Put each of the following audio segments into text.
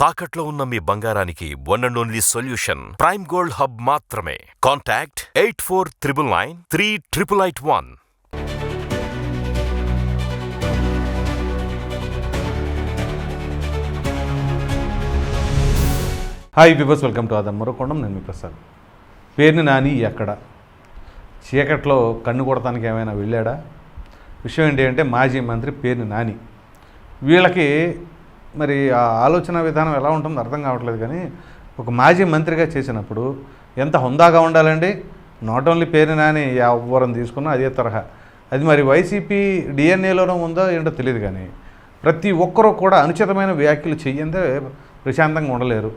తాకట్లో ఉన్న మీ బంగారానికి one and only solution prime gold hub మాత్రమే. Contact eight four triple nine three triple eight one hi viewers welcome to అదన్ మరొకొండం నేను మీ ప్రసాద్. పేరుని నాని ఎక్కడ? చీకట్లో కన్ను కొడటానికి ఏమైనా వెళ్ళాడా? విషయం ఏంటి అంటే మాజీ మంత్రి పేరుని నాని. వీళ్ళకి మరి ఆ ఆలోచన విధానం ఎలా ఉంటుందో అర్థం కావట్లేదు కానీ ఒక మాజీ మంత్రిగా చేసినప్పుడు ఎంత హుందాగా ఉండాలండి? నాట్ ఓన్లీ పేరు నాని ఎవ్వరం తీసుకున్నా అదే తరహా. అది మరి వైసీపీ డిఎన్ఏలోనూ ఉందో ఏంటో తెలియదు కానీ ప్రతి ఒక్కరూ కూడా అనుచితమైన వ్యాఖ్యలు చెయ్యందే ప్రశాంతంగా ఉండలేరు.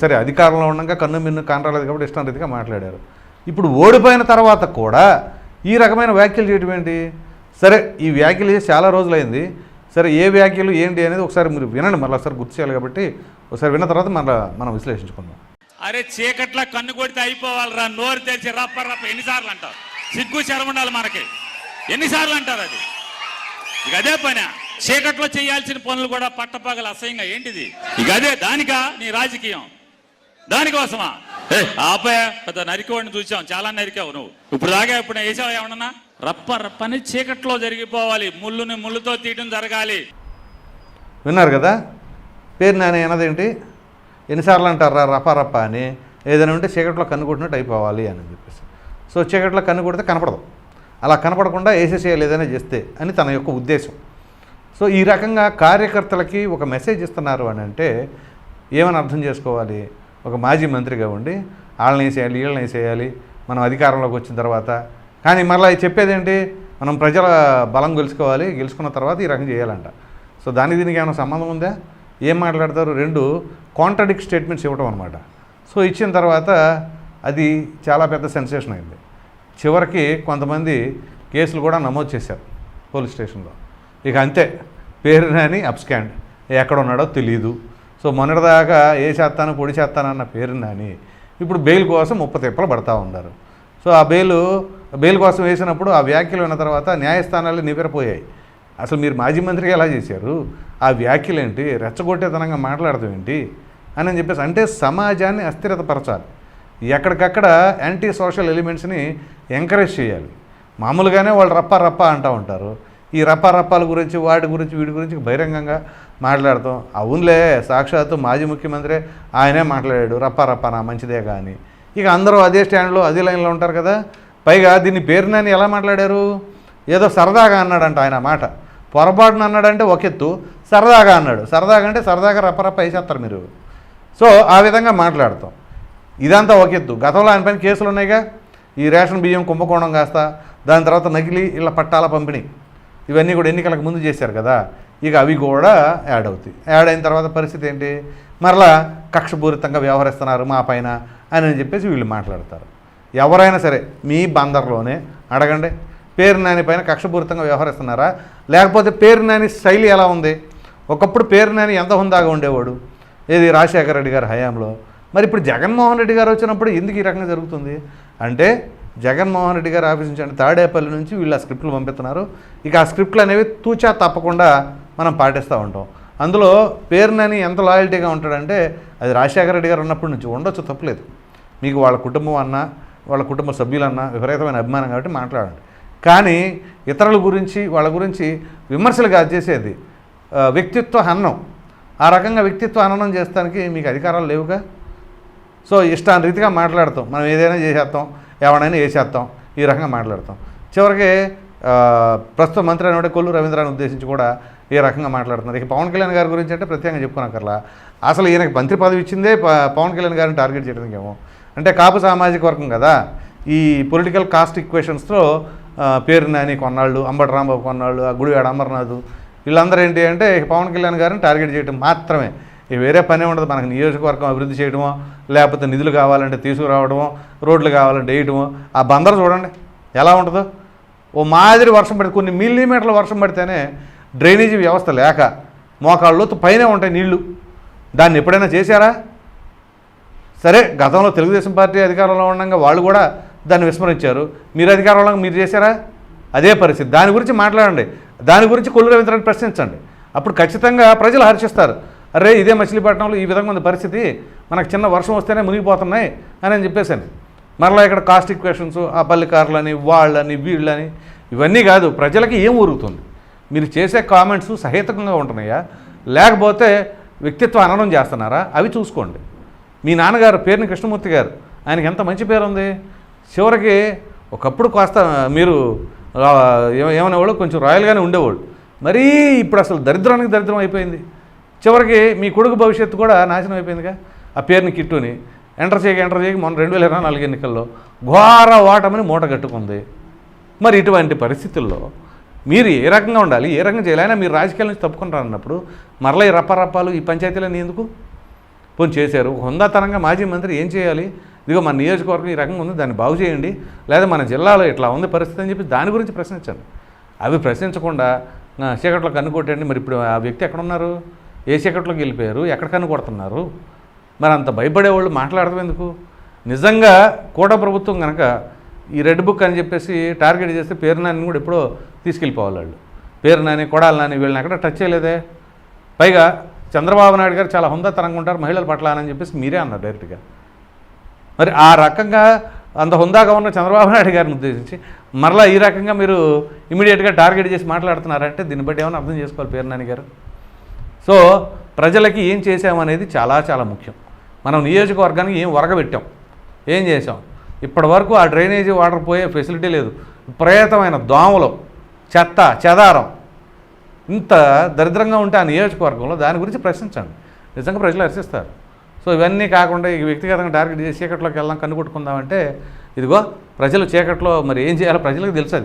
సరే అధికారంలో ఉండగా కన్ను మిన్ను కానరాలేదు కాబట్టి ఇష్టం రీతిగా మాట్లాడారు. ఇప్పుడు ఓడిపోయిన తర్వాత కూడా ఈ రకమైన వ్యాఖ్యలు చేయటం ఏంటి? సరే ఈ వ్యాఖ్యలు చేసి చాలా రోజులైంది. సరే ఏ వ్యాఖ్యలు ఏంటి అనేది ఒకసారి మీరు వినండి మళ్ళీ ఒకసారి గుర్తు చేయాలి కాబట్టి ఒకసారి విన్న తర్వాత మళ్ళీ మనం విశ్లేషించుకుందాం. అరే చీకట్ల కన్ను కొడితే అయిపోవాలిరా నోరు తెరిచి రప్ప రప్ప ఎన్నిసార్లు అంటారు సిగ్గు శరం ఉండాలి మనకి. ఎన్నిసార్లు అంటారు అది? ఇక అదే పని. చీకట్లో చేయాల్సిన పనులు కూడా పట్టపగల అసహ్యంగా. ఏంటిది? ఇక అదే దానికా? నీ రాజకీయం. దానికోసమా? ఏ. ఆపయ పెద్ద నరికోడిని చూసాం చాలా నరికావు నువ్వు. ఇప్పుడు దాకా ఇప్పుడు వేసావు ఏమన్నా రప్ప రప్పని చీకట్లో జరిగిపోవాలి. ముళ్ళుని ముళ్ళుతో తీయడం జరగాలి. విన్నారు కదా? పేరు నాని అన్నదేంటి? ఎన్నిసార్లు అంటారా రప్ప రప్ప అని? ఏదైనా ఉంటే చీకట్లో కన్ను కొట్టినట్టు అయిపోవాలి అని చెప్పేసి. సో చీకట్లో కన్ను కొడితే కనపడదు. అలా కనపడకుండా వేసేసేయాలి ఏదైనా చేస్తే అని తన యొక్క ఉద్దేశం. సో ఈ రకంగా కార్యకర్తలకి ఒక మెసేజ్ ఇస్తున్నారు అని అంటే ఏమని అర్థం చేసుకోవాలి? ఒక మాజీ మంత్రిగా ఉండి వాళ్ళని వేసేయాలి వీళ్ళని వేసేయాలి మనం అధికారంలోకి వచ్చిన తర్వాత కానీ మరలా చెప్పేది ఏంటి? మనం ప్రజల బలం గెలుచుకోవాలి గెలుచుకున్న తర్వాత ఈ రకం చేయాలంట. సో దానికి దీనికి ఏమైనా సంబంధం ఉందా? ఏం మాట్లాడతారు? రెండు కాంట్రడిక్ట్ స్టేట్మెంట్స్ ఇవ్వడం అనమాట సో ఇచ్చిన తర్వాత అది చాలా పెద్ద సెన్సేషన్ అయింది. చివరికి కొంతమంది కేసులు కూడా నమోదు చేశారు పోలీస్ స్టేషన్లో. ఇక అంతే. పేరు నాని అబ్స్కాండ్. ఎక్కడ ఉన్నాడో తెలియదు సో మొన్నటిదాకా ఏ చేస్తాను పొడి చేస్తాను అన్న పేరు నాని ఇప్పుడు బెయిల్ కోసం ముప్ప తిప్పలు పడతా ఉన్నారు. సో ఆ బెయిల్ బెయిల్ కోసం వేసినప్పుడు ఆ వ్యాఖ్యలు విన్న తర్వాత న్యాయస్థానాలు నివ్వెరపోయాయి. అసలు మీరు మాజీ మంత్రిగా ఎలా చేశారు? ఆ వ్యాఖ్యలు ఏంటి? రెచ్చగొట్టేతనంగా మాట్లాడతాం ఏంటి? అని చెప్పేసి అంటే సమాజాన్ని అస్థిరతపరచాలి. ఎక్కడికక్కడ యాంటీ సోషల్ ఎలిమెంట్స్ని ఎంకరేజ్ చేయాలి. మామూలుగానే వాళ్ళు రప్ప రప్ప అంటూ ఉంటారు. ఈ రప్ప రప్పాల గురించి వాటి గురించి వీటి గురించి బహిరంగంగా మాట్లాడతాం. అవునులే సాక్షాత్తు మాజీ ముఖ్యమంత్రి ఆయనే మాట్లాడాడు. రప్ప రప్పనా మంచిదే కానీ ఇక అందరూ అదే స్టాండ్లో అదే లైన్లో ఉంటారు కదా. పైగా దీన్ని పేరునని ఎలా మాట్లాడారు? ఏదో సరదాగా అన్నాడంట ఆయన మాట. పొరపాటున అన్నాడంటే ఒక ఎత్తు సరదాగా అన్నాడు. సరదాగా అంటే సరదాగా రప్పరప్ప వేసేస్తారు మీరు. సో ఆ విధంగా మాట్లాడతాం. ఇదంతా ఒక ఎత్తు. గతంలో ఆయన పైన కేసులు ఉన్నాయిగా. ఈ రేషన్ బియ్యం కుంభకోణం కాస్త దాని తర్వాత నకిలీ ఇళ్ళ పట్టాల పంపిణీ. ఇవన్నీ కూడా ఎన్నికలకు ముందు చేశారు కదా. ఇక అవి కూడా యాడ్ అవుతాయి. యాడ్ అయిన తర్వాత పరిస్థితి ఏంటి? మరలా కక్షపూరితంగా వ్యవహరిస్తున్నారు మా పైన అని చెప్పేసి వీళ్ళు మాట్లాడతారు. ఎవరైనా సరే మీ బందర్లోనే అడగండి. పేరు నాని పైన కక్షపూరితంగా వ్యవహరిస్తున్నారా? లేకపోతే పేరు నాని శైలి ఎలా ఉంది? ఒకప్పుడు పేరు నాని ఎంత హుందాగా ఉండేవాడు? ఏది రాజశేఖర రెడ్డి గారి హయాంలో? మరి ఇప్పుడు జగన్మోహన్ రెడ్డి గారు వచ్చినప్పుడు ఎందుకు ఈ రకంగా జరుగుతుంది? అంటే జగన్మోహన్ రెడ్డి గారు ఆఫీస్ నుంచి అంటే తాడేపల్లి నుంచి వీళ్ళు ఆ స్క్రిప్ట్లు పంపిస్తున్నారు. ఇక ఆ స్క్రిప్ట్లు అనేవి తూచా తప్పకుండా మనం పాటిస్తూ ఉంటాం. అందులో పేరునని ఎంత లాయల్టీగా ఉంటాడంటే అది రాజశేఖర రెడ్డి గారు ఉన్నప్పటి నుంచి ఉండొచ్చు తప్పలేదు. మీకు వాళ్ళ కుటుంబం అన్నా వాళ్ళ కుటుంబ సభ్యులన్నా విపరీతమైన అభిమానం కాబట్టి మాట్లాడండి. కానీ ఇతరుల గురించి వాళ్ళ గురించి విమర్శలు కాదు చేసేది. వ్యక్తిత్వ హననం. ఆ రకంగా వ్యక్తిత్వ హననం చేస్తానికి మీకు అధికారాలు లేవుగా? సో ఇష్టాన్ని రీతిగా మాట్లాడతాం. మనం ఏదైనా చేసేస్తాం ఎవడైనా వేసేస్తాం ఈ రకంగా మాట్లాడతాం. చివరికి ప్రస్తుత మంత్రి అనేవాడు కొల్లు రవీంద్రాన్ని ఉద్దేశించి కూడా ఈ రకంగా మాట్లాడుతున్నారు. ఇక పవన్ కళ్యాణ్ గారి గురించి అంటే ప్రత్యేకంగా చెప్పుకున్నాకర్లా అసలు ఈయనకి మంత్రి పదవి ఇచ్చిందే పవన్ కళ్యాణ్ గారిని టార్గెట్ చేయడానికేమో అంటే కాపు సామాజిక వర్గం కదా ఈ పొలిటికల్ కాస్ట్ ఈక్వేషన్స్లో పేరు నాని కొన్నాళ్ళు అంబటి రాంబాబు కొన్నాళ్ళు ఆ గుడివాడ అమర్నాథ్ వీళ్ళందరూ ఏంటి అంటే పవన్ కళ్యాణ్ గారిని టార్గెట్ చేయడం మాత్రమే. ఇక వేరే పనే ఉండదు మనకు నియోజకవర్గం అభివృద్ధి చేయడమో లేకపోతే నిధులు కావాలంటే తీసుకురావడమో రోడ్లు కావాలంటే వేయటమో ఆ బందరు చూడండి ఎలా ఉంటుందో. ఓ మాదిరి వర్షం పడితే కొన్ని మిల్లీమీటర్ల వర్షం పడితేనే డ్రైనేజీ వ్యవస్థ లేక మోకాళ్ళ పైనే ఉంటాయి నీళ్ళు. దాన్ని ఎప్పుడైనా చేశారా? సరే గతంలో తెలుగుదేశం పార్టీ అధికారంలో ఉండగా వాళ్ళు కూడా దాన్ని విస్మరించారు. మీరు అధికారంలో మీరు చేశారా? అదే పరిస్థితి. దాని గురించి మాట్లాడండి. దాని గురించి కొల్లు రవీంద్రని ప్రశ్నించండి. అప్పుడు ఖచ్చితంగా ప్రజలు హర్షిస్తారు. అరే ఇదే మచిలీపట్నంలో ఈ విధంగా ఉంది పరిస్థితి. మనకు చిన్న వర్షం వస్తేనే మునిగిపోతున్నాయి అని అని చెప్పేసాను మరలా ఇక్కడ కాస్ట్ ఈక్వేషన్స్ ఆ పల్లికారులని వాళ్ళని వీళ్ళని ఇవన్నీ కాదు ప్రజలకి ఏం ఊరుగుతుంది? మీరు చేసే కామెంట్స్ సహేతకంగా ఉంటున్నాయా? లేకపోతే వ్యక్తిత్వ అననం చేస్తున్నారా? అవి చూసుకోండి. మీ నాన్నగారు పేరుని కృష్ణమూర్తి గారు. ఆయనకి ఎంత మంచి పేరు ఉంది చివరికి ఒకప్పుడు కాస్త మీరు ఏమనేవాళ్ళు? కొంచెం రాయల్గానే ఉండేవాళ్ళు. మరీ ఇప్పుడు అసలు దరిద్రానికి దరిద్రం అయిపోయింది. చివరికి మీ కొడుకు భవిష్యత్తు కూడా నాశనం అయిపోయిందిగా. ఆ పేరుని కిట్టుని ఎంటర్ చేయక ఎంటర్ చేయక మొన్న రెండు వేల ఇరవై నాలుగు ఎన్నికల్లో ఘోర ఓటమిని మూట కట్టుకుంది. మరి ఇటువంటి పరిస్థితుల్లో మీరు ఏ రకంగా ఉండాలి? ఏ రకంగా చేయాలి? అయినా మీరు రాజకీయాల నుంచి తప్పుకుంటారన్నప్పుడు మరలా ఈ రప్పరప్పాలు ఈ పంచాయతీలన్నీ ఎందుకు? పోని చేశారు. హుందాతనంగా మాజీ మంత్రి ఏం చేయాలి? ఇదిగో మన నియోజకవర్గం ఈ రకంగా ఉంది దాన్ని బాగు చేయండి. లేదా మన జిల్లాలో ఇట్లా ఉంది పరిస్థితి అని చెప్పి దాని గురించి ప్రశ్నించండి అవి ప్రశ్నించకుండా "నా చీకట్లో కన్ను కొట్టండి మరి ఇప్పుడు ఆ వ్యక్తి ఎక్కడ ఉన్నారు ఏ చీకట్లోకి వెళ్ళిపోయారు? ఎక్కడ కన్ను కొడుతున్నారు? మరి అంత భయపడేవాళ్ళు మాట్లాడటం ఎందుకు? నిజంగా కూట ప్రభుత్వం కనుక ఈ రెడ్ బుక్ అని చెప్పేసి టార్గెట్ చేస్తే పేరు నాని కూడా ఎప్పుడో తీసుకెళ్ళిపోవాలి వాళ్ళు పేరు నాని కొడాలి నాని వీళ్ళని ఎక్కడ టచ్ చేయలేదే? పైగా చంద్రబాబు నాయుడు గారు చాలా హుందాతనంగా ఉంటారు మహిళల పట్ల అని చెప్పేసి మీరే అన్నారు డైరెక్ట్గా. మరి ఆ రకంగా అంత హుందాగా ఉన్న చంద్రబాబు నాయుడు గారిని ఉద్దేశించి మరలా ఈ రకంగా మీరు ఇమీడియట్గా టార్గెట్ చేసి మాట్లాడుతున్నారంటే దీన్ని బట్టి ఏమైనా అర్థం చేసుకోవాలి పేరునాని గారు. సో ప్రజలకి ఏం చేసామనేది చాలా చాలా ముఖ్యం. మనం నియోజకవర్గానికి ఏం ఒరగబెట్టాం ఏం చేసాం ఇప్పటి వరకు ఆ డ్రైనేజీ వాటర్ పోయే ఫెసిలిటీ లేదు. విపరీతమైన దోమలు చెత్త చెదారం ఇంత దరిద్రంగా ఉంటే ఆ నియోజకవర్గంలో దాని గురించి ప్రశ్నించండి. నిజంగా ప్రజలు హర్షిస్తారు. సో ఇవన్నీ కాకుండా ఈ వ్యక్తిగతంగా టార్గెట్ చేసి చీకట్లోకి వెళ్దాం కన్నుకొట్టుకుందామంటే ఇదిగో ప్రజలు చీకట్లో మరి ఏం చేయాలో ప్రజలకు తెలుసు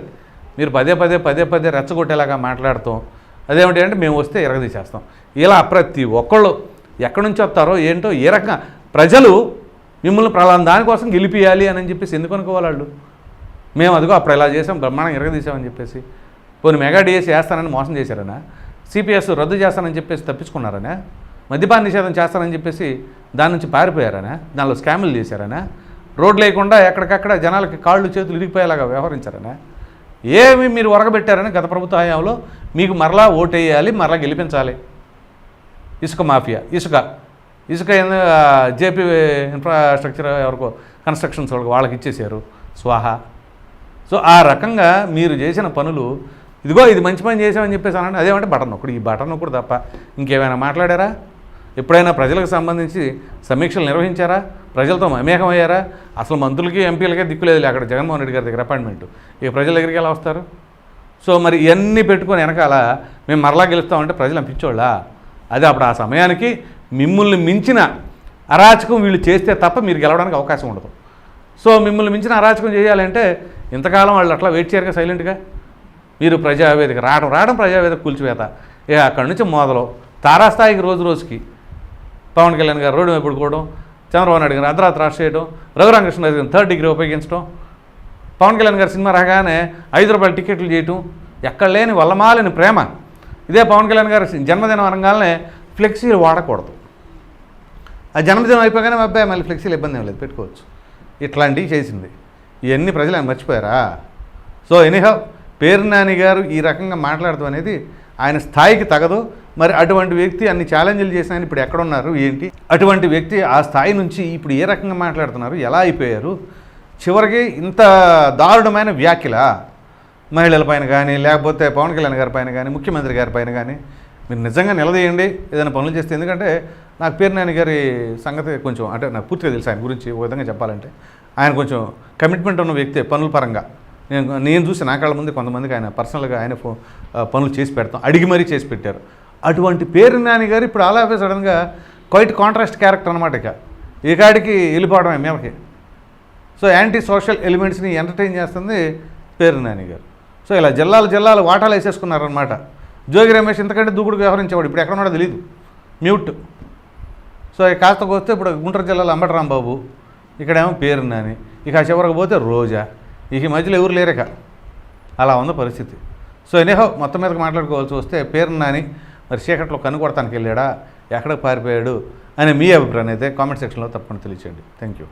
మీరు పదే పదే పదే పదే రెచ్చగొట్టేలాగా మాట్లాడతాం. అదేమిటి అంటే మేము వస్తే ఎరగదీసేస్తాం ఇలా ప్రతి ఒక్కళ్ళు ఎక్కడి నుంచి వస్తారో ఏంటో ఏ రకంగా ప్రజలు మిమ్మల్ని ప్రలాన్ దానికోసం గెలిపియాలి అని చెప్పేసి ఎందుకు అనుకోవాలి వాళ్ళు? మేము అదిగో అప్పుడు ఇలా చేసాం బ్రహ్మాండం ఎరగదీసామని చెప్పేసి పోనీ మెగా డిఎస్ వేస్తానని మోసం చేశారనా? సిపిఎస్ రద్దు చేస్తానని చెప్పేసి తప్పించుకున్నారనా? మద్యపాన నిషేధం చేస్తానని చెప్పేసి దాని నుంచి పారిపోయారనా? దానిలో స్కాములు చేశారనా? రోడ్ లేకుండా ఎక్కడికక్కడ జనాలకి కాళ్ళు చేతులు ఇరిగిపోయేలాగా వ్యవహరించారనా? ఏమి మీరు ఒరగబెట్టారని గత ప్రభుత్వ హయాంలో మీకు మరలా ఓటేయాలి మరలా గెలిపించాలి. ఇసుక మాఫియా ఇసుక. ఇసుక జేపీ ఇన్ఫ్రాస్ట్రక్చర్ ఎవరికో కన్స్ట్రక్షన్స్ వాళ్ళకి వాళ్ళకి ఇచ్చేసారు స్వాహా. సో ఆ రకంగా మీరు చేసిన పనులు ఇదిగో ఇది మంచి పని చేసామని చెప్పేసి అనండి. అదేమంటే బటన్ ఒకటి ఈ బటన్ ఒకటి తప్ప ఇంకేమైనా మాట్లాడారా? ఎప్పుడైనా ప్రజలకు సంబంధించి సమీక్షలు నిర్వహించారా? ప్రజలతో మమేకమయ్యారా? అసలు మంత్రులకి ఎంపీలకే దిక్కులేదు అక్కడ జగన్మోహన్ రెడ్డి గారి దగ్గర అపాయింట్మెంట్. ఇక ప్రజల దగ్గరికి ఎలా వస్తారు? సో మరి ఇవన్నీ పెట్టుకొని వెనకాల మేము మరలా గెలుస్తామంటే ప్రజలు అనిపించోళ్ళా అదే అప్పుడు ఆ సమయానికి మిమ్మల్ని మించిన అరాచకం వీళ్ళు చేస్తే తప్ప మీరు గెలవడానికి అవకాశం ఉండదు. సో మిమ్మల్ని మించిన అరాచకం చేయాలంటే ఇంతకాలం వాళ్ళు అట్లా వెయిట్ చేయరుగా సైలెంట్గా? మీరు ప్రజావేదిక రావడం రావడం ప్రజావేదిక కూల్చివేత. ఇక అక్కడి నుంచి మొదలు. తారాస్థాయికి రోజు రోజుకి. పవన్ కళ్యాణ్ గారు రోడ్డు మీద పడుకోవడం చంద్రబాబు నాయుడు గారు అర్ధరాత్రి రాష్ట్ర చేయడం రఘురామకృష్ణరాజు గారిని థర్డ్ డిగ్రీ ఉపయోగించడం పవన్ కళ్యాణ్ గారు సినిమా రాగానే ఐదు రూపాయల టికెట్లు చేయటం ఎక్కడ లేని వల్లమాలని ప్రేమ. ఇదే పవన్ కళ్యాణ్ గారి జన్మదినం అనగానే ఫ్లెక్సీలు వాడకూడదు. ఆ జన్మదినం అయిపోగానే మా అబ్బాయి మళ్ళీ ఫ్లెక్సీలు ఇబ్బంది ఏం లేదు పెట్టుకోవచ్చు. ఇట్లాంటివి చేసింది. ఇవన్నీ ప్రజలు ఆయన మర్చిపోయారా? సో ఎనీహౌ పేరు నాని గారు ఈ రకంగా మాట్లాడటం అనేది ఆయన స్థాయికి తగదు. మరి అటువంటి వ్యక్తి అన్ని ఛాలెంజ్లు చేసిన ఆయన ఇప్పుడు ఎక్కడున్నారు? ఏంటి? అటువంటి వ్యక్తి ఆ స్థాయి నుంచి ఇప్పుడు ఏ రకంగా మాట్లాడుతున్నారు? ఎలా అయిపోయారు? చివరికి ఇంత దారుణమైన వ్యాఖ్యల మహిళల పైన కానీ లేకపోతే పవన్ కళ్యాణ్ గారి పైన కానీ ముఖ్యమంత్రి గారి పైన కానీ మీరు నిజంగా నిలదీయండి. ఏదైనా పనులు చేస్తే ఎందుకంటే నాకు పేరు నాని గారి సంగతి కొంచెం అంటే నాకు పూర్తిగా తెలుసు ఆయన గురించి ఒక విధంగా చెప్పాలంటే. ఆయన కొంచెం కమిట్మెంట్ ఉన్న వ్యక్తి పనుల పరంగా. నేను నేను చూసి నా కళ్ళ ముందు కొంతమందికి ఆయన పర్సనల్గా ఆయన ఫో- పనులు చేసి పెడతాం. అడిగి మరీ చేసి పెట్టారు. అటువంటి పేరు నాని గారు ఇప్పుడు ఆల్ సడన్గా క్వైట్ కాంట్రాస్ట్ క్యారెక్టర్ అనమాట ఇక. ఈ కాడికి వెళ్ళిపోవడమే మేమకి. సో యాంటీ సోషల్ ఎలిమెంట్స్ని ఎంటర్టైన్ చేస్తుంది పేరు నాని గారు. సో ఇలా జిల్లాలు జిల్లాలు వాటాలు వేసేసుకున్నారనమాట జోగి రమేష్ ఇంతకంటే దూకుడు వ్యవహరించేవాడు ఇప్పుడు ఎక్కడ ఉన్నాడో తెలియదు మ్యూట్. సో ఇక కాస్త వస్తే ఇప్పుడు గుంటూరు జిల్లాలో అంబటరాంబాబు ఇక్కడేమో పేరు నాని ఇక చివరికి పోతే రోజా. ఇక ఈ మధ్యలో ఎవరు లేరక. అలా ఉంది పరిస్థితి. సో ఎనీహో మొత్తం మీదకి మాట్లాడుకోవాల్సి వస్తే పేరు నాని మరి చీకట్లో కన్ను వెళ్ళాడా? ఎక్కడికి పారిపోయాడు? అనే మీ అభిప్రాయం అయితే కామెంట్ సెక్షన్లో తప్పకుండా తెలియచేయండి. Thank you